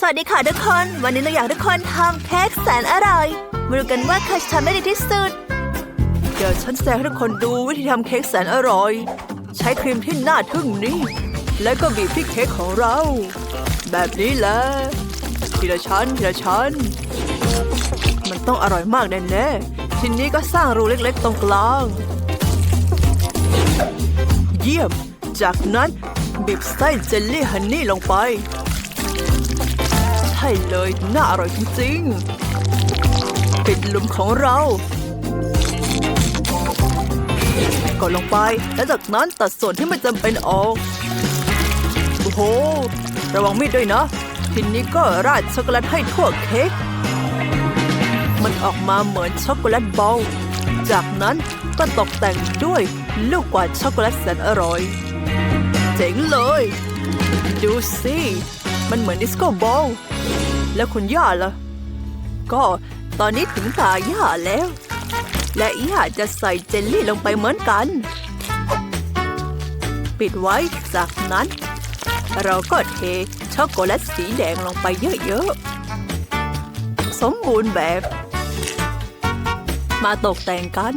สวัสดีค่ะทุกคน วันนี้เราอยากทุกคนทำเค้กแสนอร่อยมาดูกันว่าใครจะทำได้ดีที่สุด เดี๋ยวฉันแสดงให้ทุกคนดูวิธีทำเค้กแสนอร่อย ใช้ครีมที่น่าทึ่งนี้ แล้วก็บีบที่เค้กของเรา แบบนี้แหละทีละชั้นทีละชั้น มันต้องอร่อยมากแน่ๆทีนี้ก็สร้างรูเล็กๆ ตรงกลาง เยี่ยม จากนั้นบีบไส้เจลลี่ฮันนี่ลงไป ช่เลย น่าอร่อยจริงๆ ปิดลุมของเรากดลงไปแล้วจากนั้นตัดส่วนที่ไม่จำเป็นออก โอ้โห ระวังมีดด้วยนะ ทีนี้ก็ราดช็อกโกแลตให้ทั่วเค้ก มันออกมาเหมือนช็อกโกแลตบอล จากนั้นก็ตกแต่งด้วยลูกกวาดช็อกโกแลตแสนอร่อย เจ๋งเลย ดูสิ มันเหมือนดิสโก้บอล แล้วคุณย่าล่ะ ก็ตอนนี้ถึงตาย่าแล้ว และย่าจะใส่เจลลี่ลงไปเหมือนกัน ปิดไว้จากนั้น เราก็เทช็อกโกแลตสีแดงลงไปเยอะๆ สมบูรณ์แบบ มาตกแต่งกัน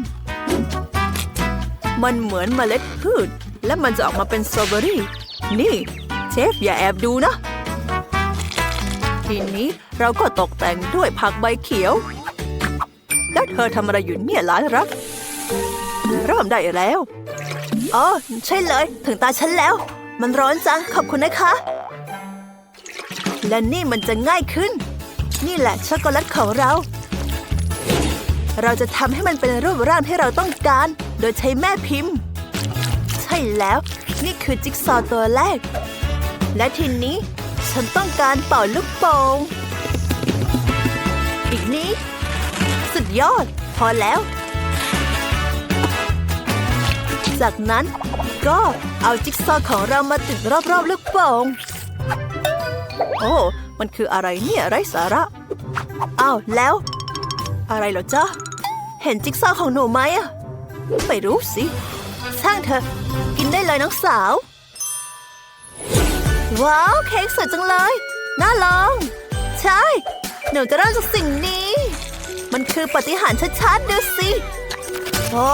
มันเหมือนเมล็ดพืช และมันจะออกมาเป็นสตรอเบอรี่ นี่ เชฟอย่าแอบดูนะ ทีนี้เราก็ตกแต่งด้วยผักใบเขียว แล้วเธอทำอะไรอยู่เนี่ยหลานรัก เริ่มได้แล้ว อ๋อ ใช่เลย ถึงตาฉันแล้ว มันร้อนจัง ขอบคุณนะคะ และนี่มันจะง่ายขึ้น นี่แหละช็อกโกแลตของเรา เราจะทำให้มันเป็นรูปร่างที่เราต้องการ โดยใช้แม่พิมพ์ ใช่แล้ว นี่คือจิ๊กซอว์ตัวแรก และทีนี้ ฉันต้องการเป่าลูกโป่งอีกนี้สุดยอด พอแล้ว จากนั้นก็เอาจิ๊กซอว์ของเรามาติดรอบๆลูกโป่งโอ้มันคืออะไรเนี่ยไร้สาระอ้าวแล้ว อะไรเหรอจ๊ะ เห็นจิ๊กซอว์ของหนูไหมอะไม่รู้สิช่างเถอะกินได้เลยน้องสาว ว้าว เค้กสวยจังเลย น่าลอง ใช่ หนูจะเริ่มจากสิ่งนี้ มันคือปฏิหารชัดๆดูสิโอ้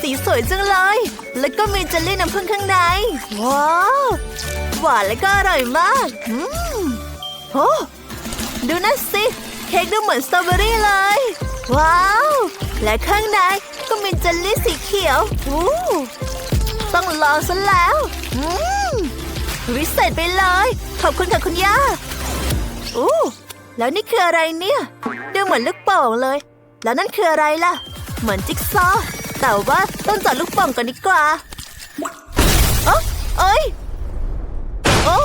สีสวยจังเลย แล้วก็มีเจลลี่น้ำผึ้งข้างใน ว้าว หวานและก็อร่อยมากอืมโอ้ดูนั่นสิ เค้กดูเหมือนสตรอเบอรี่เลย ว้าว และข้างในก็มีเจลลี่สีเขียวอู้ต้องลองซะแล้วอืม วิเศษไปเลย ขอบคุณค่ะคุณย่าอู้แล้วนี่คืออะไรเนี่ย ดูเหมือนลูกโป่งเลย แล้วนั่นคืออะไรล่ะ เหมือนจิ๊กซอว์แต่ว่าต้องจัดลูกโป่งก่อนดีกว่าเอ้อเอ้ยโอ้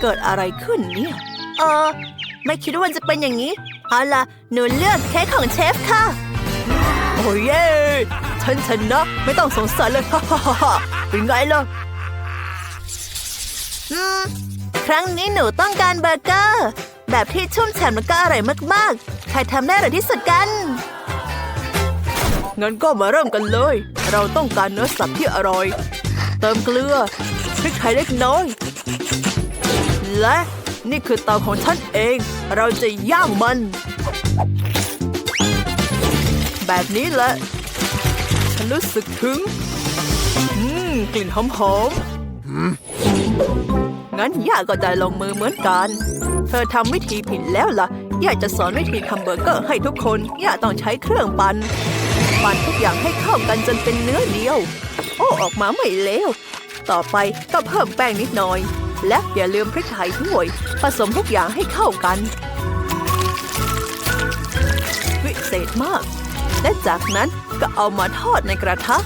เกิดอะไรขึ้นเนี่ยเออไม่คิดว่ามันจะเป็นอย่างนี้เอาล่ะหนูเลือกเค้กของเชฟค่ะ โอ้เย่ฉันชนะไม่ต้องสงสัยเลยฮ่าฮ่าฮ่าเป็นไงล่ะ ครั้งนี้หนูต้องการเบอร์เกอร์ แบบที่ชุ่มฉ่ำและก็อร่อยมากๆ ใครทำได้อร่อยที่สุดกัน งั้นก็มาเริ่มกันเลย เราต้องการเนื้อสัตว์ที่อร่อย เติมเกลือพริกไทยเล็กน้อย และนี่คือเตาของฉันเอง เราจะย่างมัน แบบนี้แหละ ฉันรู้สึกถึง อืม กลิ่นหอมๆ งั้นย่าก็จะลงมือเหมือนกัน เธอทำวิธีผิดแล้วล่ะ ย่าจะสอนวิธีทำเบอร์เกอร์ให้ทุกคน ย่าต้องใช้เครื่องปัน่น ปั่นทุกอย่างให้เข้ากันจนเป็นเนื้อเดียว โอ้ออกมาไม่เลว ต่อไปก็เพิ่มแป้งนิดหน่อย และอย่าลืมพริกไทยด้วย ผสมทุกอย่างให้เข้ากัน วิเศษมาก และจากนั้นก็เอามาทอดในกระทะ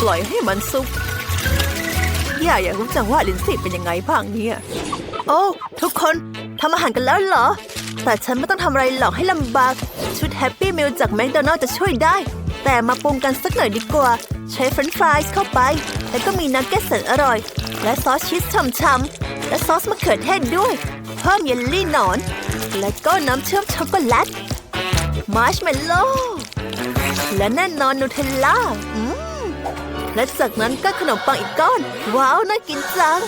ปล่อยให้มันสุก อย่าอยากรู้จังว่าลินซี่เป็นยังไงบ้างเนี่ย โอ้ทุกคนทำอาหารกันแล้วเหรอ แต่ฉันไม่ต้องทำอะไรหรอกให้ลำบาก ชุดแฮปปี้มิลจากแมคโดนัลล์จะช่วยได้ แต่มาปรุงกันสักหน่อยดีกว่า ใช้เฟรนช์ฟรายส์เข้าไป แล้วก็มีนักเก็ตแสนอร่อย และซอสชีสฉ่ำๆและซอสมะเขือเทศด้วย เพิ่มเยลลี่หนอน และก็น้ำเชื่อมช็อกโกแลตมาร์ชเมลโล่และแน่นอนนูเทลล่าอื และจากนั้นก็ขนมปังอีกก้อน ว้าว น่ากินจัง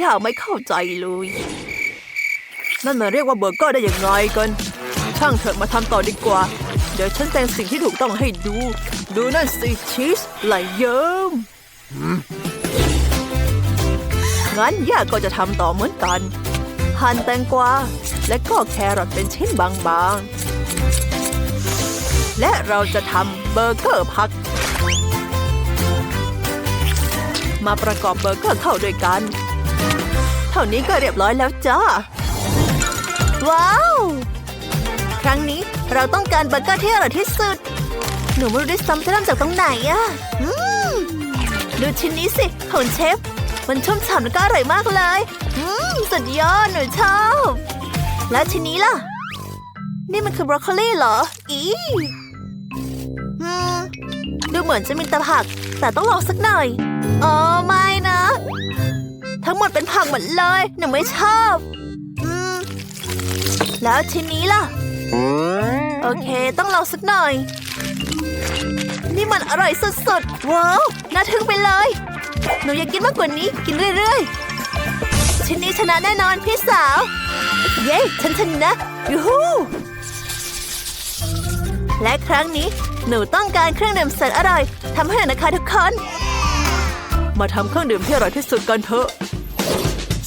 ย่าไม่เข้าใจเลยนั่นมันเรียกว่าเบอร์เกอร์ได้อยังไงกันช่างเถอะมาทำต่อดีกว่า เดี๋ยวฉันแต่งสิ่งที่ถูกต้องให้ดู ดูนั่นสิชีสไหลเยิ้มงั้นย่าก็จะทำต่อเหมือนกัน หั่นแตงกวาและก็แครอทเป็นชิ้นบางๆ และเราจะทำเบอร์เกอร์ผัก มาประกอบเบอร์เกอร์เข้าด้วยกัน เท่านี้ก็เรียบร้อยแล้วจ้า ว้าว ครั้งนี้เราต้องการเบอร์เกอร์ที่อร่อยที่สุด หนูไม่รู้ด้วยซ้ำจะเริ่มจากตรงไหนอะอืมดูชิ้นนี้สิของเชฟ มันชุ่มฉ่ำแล้วก็อร่อยมากเลย อืม สุดยอดหนูชอบ แล้วชิ้นนี้ล่ะ นี่มันคือบรอกโคลีเหรอ อีอืม ดูเหมือนจะมีแต่ผัก แต่ต้องลองสักหน่อยอ๋อไม่นะ ทั้งหมดเป็นผักหมดเลยหนูไม่ชอบอืมแล้วชิ้นนี้ล่ะ โอเค ต้องลองสักหน่อย นี่มันอร่อยสุดๆ ว้าว น่าทึ่งไปเลย หนูอยากกินมากกว่านี้กินเรื่อยๆ ชิ้นนี้ชนะแน่นอนพี่สาว เย้ ฉันชนะยูฮู และครั้งนี้หนูต้องการเครื่องดื่มแสนอร่อยทำให้หน่อยนะคะทุกคน มาทำเครื่องดื่มที่อร่อยที่สุดกันเถอะ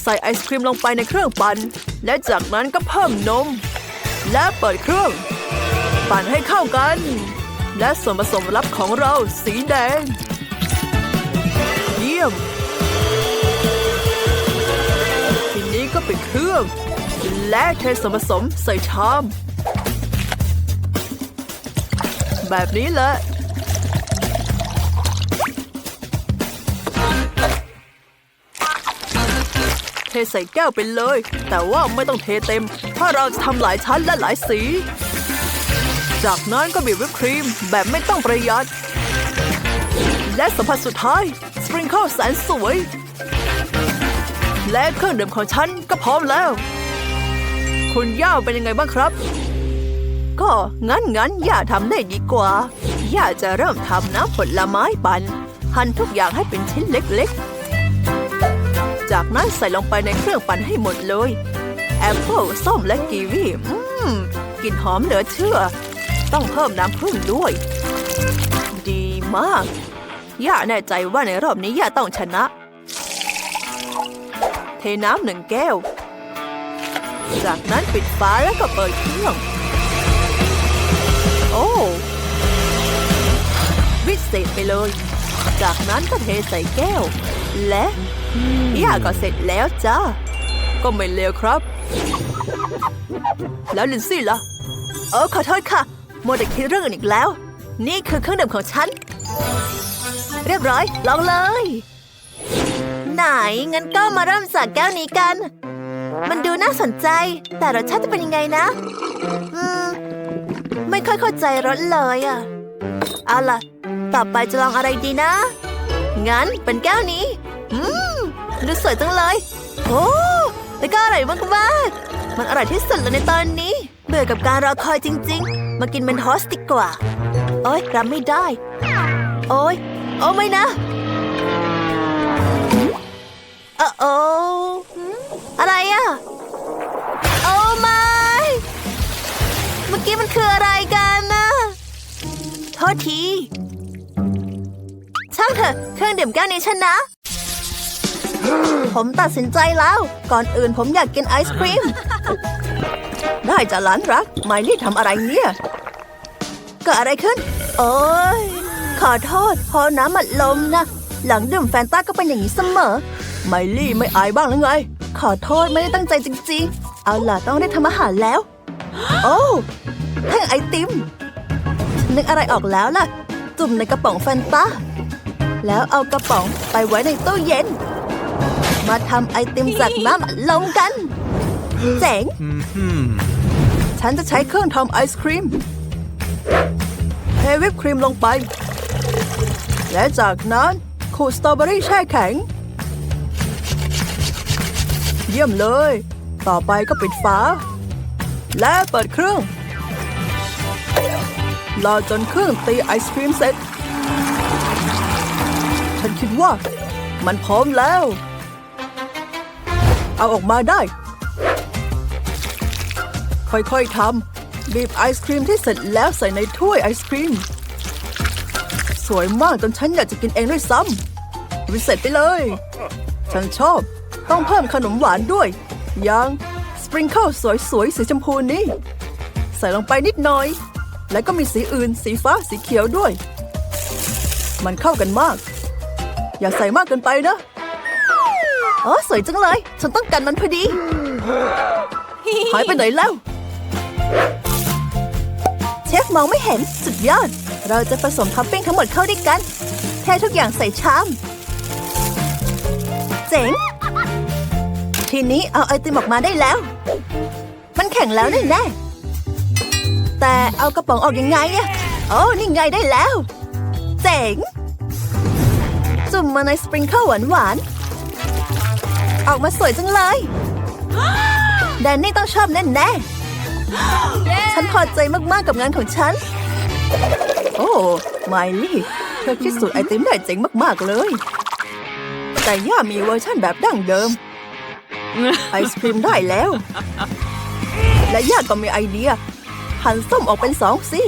ใส่ไอศครีมลงไปในเครื่องปั่นและจากนั้นก็เพิ่มนม และเปิดเครื่อง ปั่นให้เข้ากัน และส่วนผสมลับของเราสีแดง เยี่ยม ทีนี้ก็เป็นเครื่อง และเทส่วนผสมใส่ชาม แบบนี้แหละเทใส่แก้วไปเลย แต่ว่าไม่ต้องเทเต็มเพราะเราจะทำหลายชั้นและหลายสี จากนั้นก็บีบวิปครีมแบบไม่ต้องประหยัด และสัมผัสสุดท้าย สปริงเกิลแสนสวย และเครื่องดื่มของฉันก็พร้อมแล้ว คุณย่าเป็นยังไงบ้างครับ ก็งั้นงั้นย่าทำได้ดีกว่าย่าจะเริ่มทำน้ำผลไม้ปั่นหั่นทุกอย่างให้เป็นชิ้นเล็กๆ จากนั้นใส่ลงไปในเครื่องปั่นให้หมดเลย แอปเปิลส้มและกีวีอืมกลิ่นหอมเหลือเชื่อ ต้องเพิ่มน้ำผึ้งด้วย ดีมาก ย่าแน่ใจว่าในรอบนี้ย่าต้องชนะ เทน้ำหนึ่งแก้ว จากนั้นปิดฝาแล้วก็เปิดเครื่อง อ้วิเศษไปเลย จากนั้นก็เทใส่แก้ว และย่าก็เสร็จแล้วจ้า ก็ไม่เลวครับ แล้วลินซี่ล่ะ เออขอโทษค่ะโมวแต่คิดเรื่องอื่นอีกแล้ว นี่คือเครื่องดื่มของฉัน เรียบร้อย ลองเลย ไหน งั้นก็มาเริ่มจากแก้วนี้กัน มันดูน่าสนใจ แต่รสชาติจะเป็นยังไงนะ อืม ไม่ค่อยเข้าใจรสเลยอะเอาล่ะ ต่อไปจะลองอะไรดีนะ งั้นเป็นแก้วนี้ อืมดูสวยจังเลย โอ้แล้วก็อร่อยมากๆมันอร่อยที่สุดเลยในตอนนี้ เบื่อกับการรอคอยจริง ๆ มากินเป็นฮอสดีกว่า โอ๊ยรับไม่ได้ โอ๊ยโอ้ไม่นะเออโออะไรอะ เมื่อกี้มันคืออะไรกันนะโทษทีช่างเถอะเครื่องดื่มแก้วนี้ชนนะ ผมตัดสินใจแล้ว ก่อนอื่นผมอยากกินไอศครีม ได้จ้ะหลานรัก ไมลี่ทำอะไรเนี่ย เกิดอะไรขึ้น โอ้ยขอโทษพอน้ำมันลมนะ หลังดื่มแฟนต้าก็เป็นอย่างนี้เสมอ ไมลี่ไม่อายบ้างหรือไง ขอโทษไม่ได้ตั้งใจจริงๆ เอาล่ะต้องได้ทำอาหารแล้ว โอ้แท่งไอติม นึกอะไรออกแล้วล่ะ จุ่มในกระป๋องแฟนตา แล้วเอากระป๋องไปไว้ในตู้เย็น มาทำไอติมจากน้ำลมกัน เจ๋ง ฉันจะใช้เครื่องทำไอศครีมเทวิปครีมลงไป และจากนั้นขูดสตรอเบอรี่แช่แข็ง เยี่ยมเลย ต่อไปก็ปิดฝา และเปิดเครื่อง รอจนเครื่องตีไอศครีมเสร็จ ฉันคิดว่า มันพร้อมแล้ว เอาออกมาได้ ค่อยๆทำบีบไอศครีมที่เสร็จแล้วใส่ในถ้วยไอศครีม สวยมากจนฉันอยากจะกินเองด้วยซ้ำวิเศษไปเลย ฉันชอบต้องเพิ่มขนมหวานด้วย ยัง ปริงเกิลสวยๆสีชมพูนี่ ใส่ลงไปนิดหน่อย แล้วก็มีสีอื่น สีฟ้าสีเขียวด้วย มันเข้ากันมาก อย่าใส่มากเกินไปนะอ๋อสวยจังเลย ฉันต้องการมันพอดี หายไปไหนแล้ว เชฟมองไม่เห็นสุดยอด เราจะผสมท็อปปิ้งทั้งหมดเข้าด้วยกันเททุกอย่างใส่ชาม เจ๋ง ทีนี้เอาไอติมออกมาได้แล้ว มันแข็งแล้วแน่แน่ๆแต่เอากระป๋องออกยังไงอะโอ้นี่ไงได้แล้ว เจ๋ง จุ่มมาในสปริงเกิลหวานหวานๆออกมาสวยจังเลย แดนนี่ต้องชอบแน่แน่ๆฉันพอใจมากๆกับงานของฉัน โอ้ไมลี่ เธอคิดสูตรไอติมได้เจ๋งมากๆเลย แต่ย่ามีเวอร์ชั่นแบบดั้งเดิม ไอศครีมได้แล้ว และย่าก็มีไอเดีย หั่นส้มออกเป็นสองซี่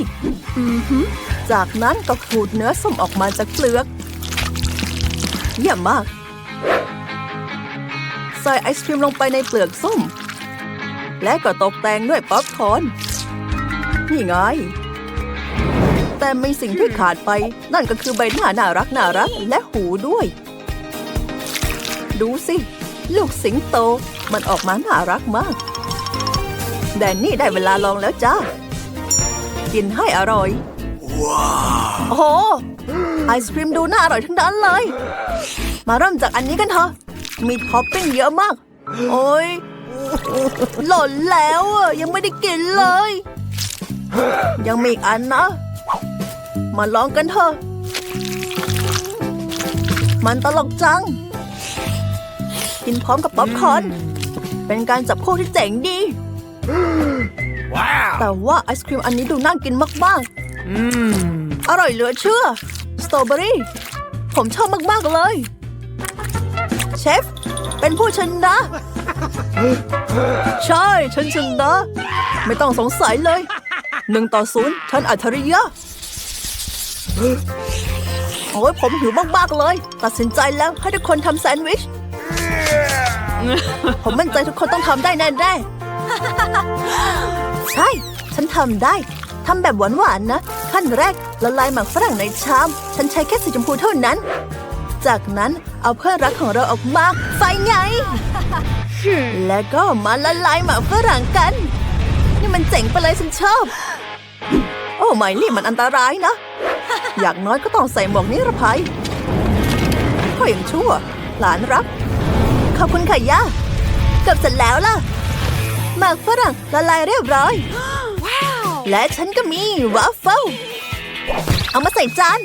จากนั้นก็ขูดเนื้อส้มออกมาจากเปลือกเยี่ยมมาก ใส่ไอศครีมลงไปในเปลือกส้ม และก็ตกแต่งด้วยป๊อปคอร์นนี่ไง แต่มีสิ่งที่ขาดไป นั่นก็คือใบหน้าน่ารักน่ารักและหูด้วย ดูสิ ลูกสิงโต มันออกมาน่ารักมาก แดนนี่ได้เวลาลองแล้วจ้า กินให้อร่อยโอ้โหไอศครีมดูน่าอร่อยทั้งนั้นเลย มาเริ่มจากอันนี้กันเถอะ มีท็อปปิ้งเยอะมาก โอ้ยหล่นแล้วอะยังไม่ได้กินเลย ยังมีอีกอันนะ มาลองกันเถอะ มันตลกจัง กินพร้อมกับป๊อปคอร์นเป็นการจับคู่ที่เจ๋งดี แต่ว่าไอศครีมอันนี้ดูน่ากินมากๆอร่อยเหลือเชื่อ สตรอเบอรี่ ผมชอบมากๆเลย เชฟ เป็นผู้ชนะ ใช่ ฉันชนะ ไม่ต้องสงสัยเลย หนึ่งต่อศูนย์ฉันอัจฉริยะโอ้ยผมหิวมาก ๆ เลย ตัดสินใจแล้วให้ทุกคนทำแซนด์วิช ผมมั่นใจทุกคนต้องทำได้แน่ๆใช่ ฉันทำได้ทำแบบหวานๆนะ ขั้นแรกละลายหมักฝรั่งในชาม ฉันใช้แค่สีชมพูเท่านั้น จากนั้นเอาเพื่อนรักของเราออกมาไฟไง แล้วก็มาละลายหมักฝรั่งกัน นี่มันเจ๋งไปเลยฉันชอบ โอ้ไม่ลี่มันอันตรายนะ อย่างน้อยก็ต้องใส่หมวกนิรภัยก็ยังชั่ว หลานรัก ขอบคุณค่ะย่าเกือบเสร็จแล้วล่ะ หมากฝรั่งละลายเรียบร้อย และฉันก็มีวัฟเฟิลเอามาใส่จาน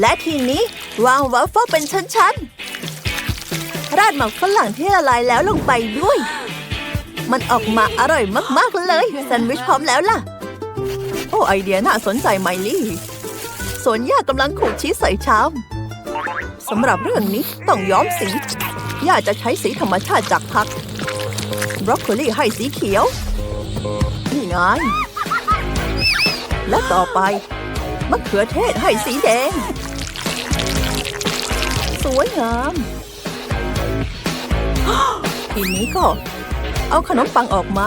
และทีนี้วางวัฟเฟิลเป็นชั้นๆ ราดหมักฝรั่งที่ละลายแล้วลงไปด้วย มันออกมาอร่อยมากๆเลยแซนด์วิชพร้อมแล้วล่ะ โอ้ไอเดียน่าสนใจไมลี่ส่วนย่ากำลังขูดชีสใส่ชามสำหรับเรื่องนี้ต้องย้อมสี ย่าจะใช้สีธรรมชาติจากผัก บรอกโคลีให้สีเขียว นี่ไง และต่อไป มะเขือเทศให้สีแดง สวยงาม ทีนี้ก็ เอาขนมปังออกมา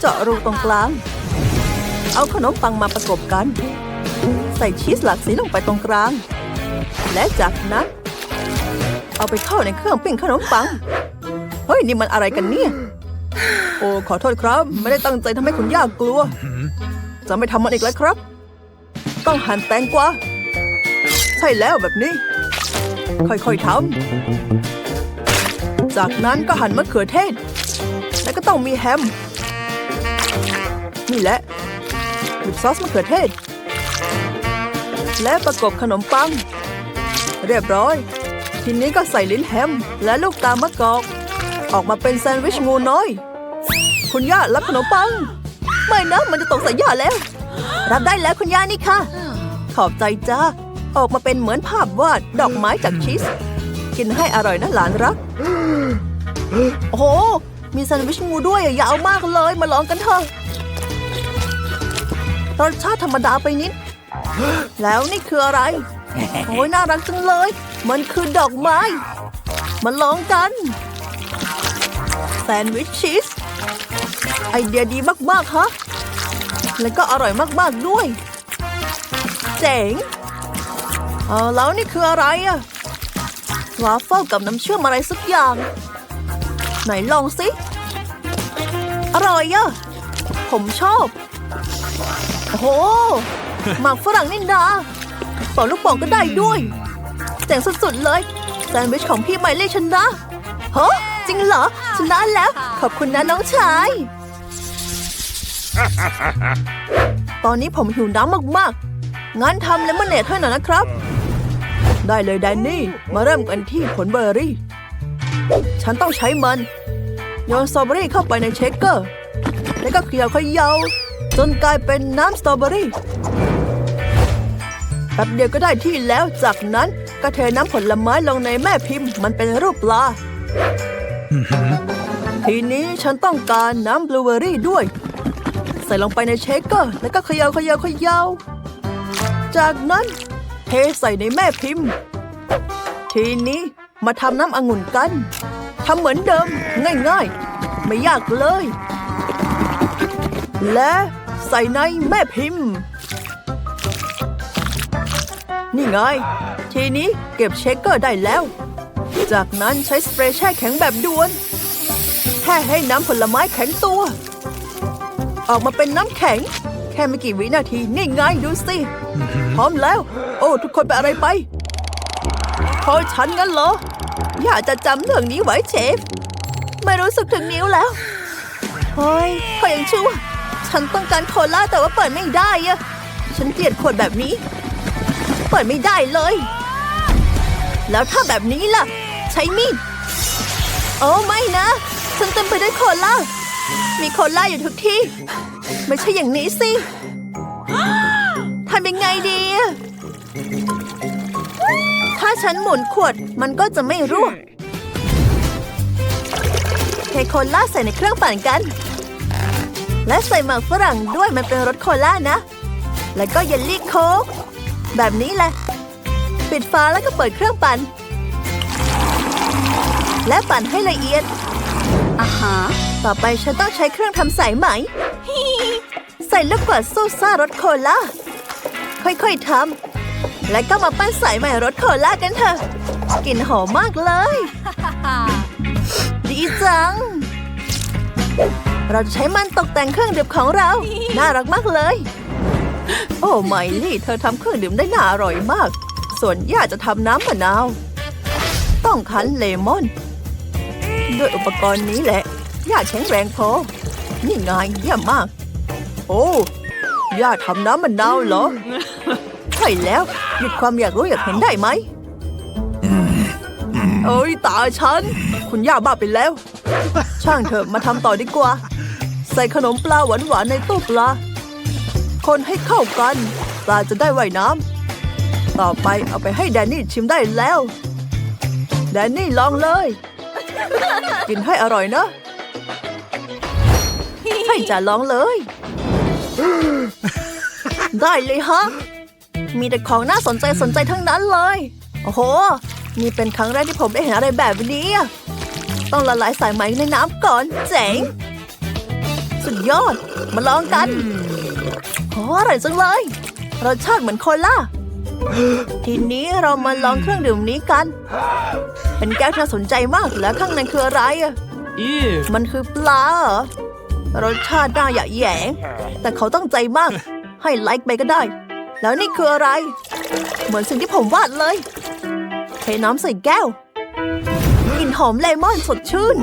เจาะรูตรงกลาง เอาขนมปังมาประกบกัน ใส่ชีสหลากสีลงไปตรงกลาง และจากนั้น เอาไปเข้าในเครื่องปิ้งขนมปัง เฮ้ย นี่มันอะไรกันเนี่ย โอ้ขอโทษครับ ไม่ได้ตั้งใจทำให้คุณย่ากลัว จะไม่ทำมันอีกแล้วครับ ต้องหั่นแตงกวาใช่แล้วแบบนี้ ค่อยๆทำจากนั้นก็หั่นมะเขือเทศ แล้วก็ต้องมีแฮม นี่แหละบีบซอสมะเขือเทศ และประกบขนมปัง เรียบร้อย ทีนี้ก็ใส่ลิ้นแฮม และลูกตาลมะกอก ออกมาเป็นแซนด์วิชงูน้อย คุณย่ารับขนมปัง ไม่นะมันจะตกใส่ย่าแล้ว รับได้แล้วคุณย่านี่ค่ะ ขอบใจจ้า ออกมาเป็นเหมือนภาพวาดดอกไม้จากชีส กินให้อร่อยนะหลานรัก โอ้โห มีแซนด์วิชงูด้วยอะยาวมากเลยมาลองกันเถอะรสชาติธรรมดาไปนิด แล้วนี่คืออะไร โอ้ยน่ารักจังเลย มันคือดอกไม้ มาลองกัน แซนด์วิชชีส ไอเดียดีมาก ๆ ฮะ แล้วก็อร่อยมาก ๆ ด้วย เจ๋ง เออแล้วนี่คืออะไรอะวาฟเฟิลกับน้ำเชื่อมอะไรสักอย่าง ไหนลองสิ อร่อยอะผมชอบ โอ้โหหมากฝรั่งนี่นา เป่าลูกโป่องก็ได้ด้วยเจ๋งสุดๆเลยแซนด์วิชของพี่ไมเล่ชนะฮ้จริงเหรอชนะแล้ว ขอบคุณนะน้องชาย ตอนนี้ผมหิวน้ำมากๆ งั้นทำเลมอนเนดให้หน่อยนะครับ ได้เลยแดนนี่ มาเริ่มกันที่ผลเบอร์รี่ ฉันต้องใช้มันโยนสตรอเบอรี่เข้าไปในเชคเกอร์ แล้วก็เขย่าเขย่าจนกลายเป็นน้ำสตรอเบอรี่ แป๊บเดียวก็ได้ที่แล้ว จากนั้นก็เทน้ำผลไม้ลงในแม่พิมพ์ มันเป็นรูปปลา ทีนี้ฉันต้องการน้ำบลูเบอร์รี่ด้วย ใส่ลงไปในเชคเกอร์ แล้วก็เขย่าเขย่าเขย่าจากนั้นเทใส่ในแม่พิมพ์ ทีนี้มาทำน้ำองุ่นกันทำเหมือนเดิม ง่ายๆ ไม่ยากเลย และใส่ในแม่พิมพ์ นี่ไง ทีนี้เก็บเชคเกอร์ได้แล้ว จากนั้นใช้สเปรย์แช่แข็งแบบด่วน แค่ให้น้ำผลไม้แข็งตัว ออกมาเป็นน้ำแข็ง แค่ไม่กี่วินาทีนี่ไงดูสิ พร้อมแล้ว โอ้ ทุกคนไปอะไรไปพอฉันงั้นเหรอ อยากจะจำเรื่องนี้ไว้เชฟ ไม่รู้สึกถึงนิ้วแล้วเฮ้ยขอยังชั่ว ฉันต้องการโคลาแต่ว่าเปิดไม่ได้อะฉันเกลียดขวดแบบนี้ ปิดไม่ได้เลย แล้วถ้าแบบนี้ล่ะ ใช้มีด โอ้ไม่นะ ฉันเต็มไปด้วยโคล่า มีโคล่าอยู่ทุกที่ ไม่ใช่อย่างนี้สิทำยังไงดี ถ้าฉันหมุนขวดมันก็จะไม่รั่วเทโคล่าใส่ในเครื่องปั่นกัน และใส่หมากฝรั่งด้วยมันเป็นรสโคล่านะ แล้วก็เยลลี่โค้ก แบบนี้แหละ ปิดฝาแล้วก็เปิดเครื่องปั่น และปั่นให้ละเอียดอ่าฮะต่อไปฉันต้องใช้เครื่องทำสายไหม ใส่ลูกกวาดซูซ่ารสโคลา ค่อยๆทำ และก็มาปั้นสายใหม่รสโคลากันเถอะ กลิ่นหอมมากเลย ดีจัง เราจะใช้มันตกแต่งเครื่องดื่มของเรา น่ารักมากเลย โอ้ไมลี่เธอทำเครื่องดื่มได้น่าอร่อยมาก ส่วนย่าจะทำน้ำมะนาว ต้องคั้นเลมอน ด้วยอุปกรณ์นี้แหละย่าแข็งแรงพอ นี่ไงเยี่ยมมาก โอ้ย่าทำน้ำมะนาวเหรอ ใช่แล้ว หยุดความอยากรู้อยากเห็นได้ไหมเอ้ยตาฉัน คุณย่าบ้าไปแล้ว ช่างเถอะมาทำต่อดีกว่า ใส่ขนมปลาหวานๆในตู้ปลา คนให้เข้ากัน ปลาจะได้ว่ายน้ำต่อไปเอาไปให้แดนนี่ชิมได้แล้ว แดนนี่ลองเลย กินให้อร่อยนะ ให้จะลองเลย ได้เลยฮะ มีแต่ของน่าสนใจสนใจทั้งนั้นเลย โอ้โห นี่เป็นครั้งแรกที่ผมได้เห็นอะไรแบบนี้ ต้องละลายสายไหมในน้ำก่อนเจ๋ง สุดยอด มาลองกัน โอ้อร่อยจังเลยรสชาติเหมือนโคลาทีนี้เรามาลองเครื่องดื่มนี้กัน เป็นแก้วที่น่าสนใจมากแล้วข้างในคืออะไรอะ Ew. มันคือปลาเหรอรสชาติน่าหยะแหยง แต่เขาตั้งใจมาก ให้ไลค์ไปก็ได้ แล้วนี่คืออะไร เหมือนสิ่งที่ผมวาดเลยเทน้ำใส่แก้วกลิ่นหอมเลมอนสดชื่น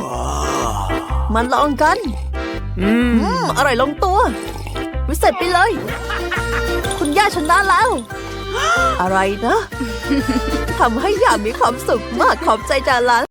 มาลองกัน อืมอร่อยลงตัว วิเศษไปเลย คุณย่าชนะแล้ว อะไรนะ ทำให้ย่ามีความสุขมากขอบใจจาร้าน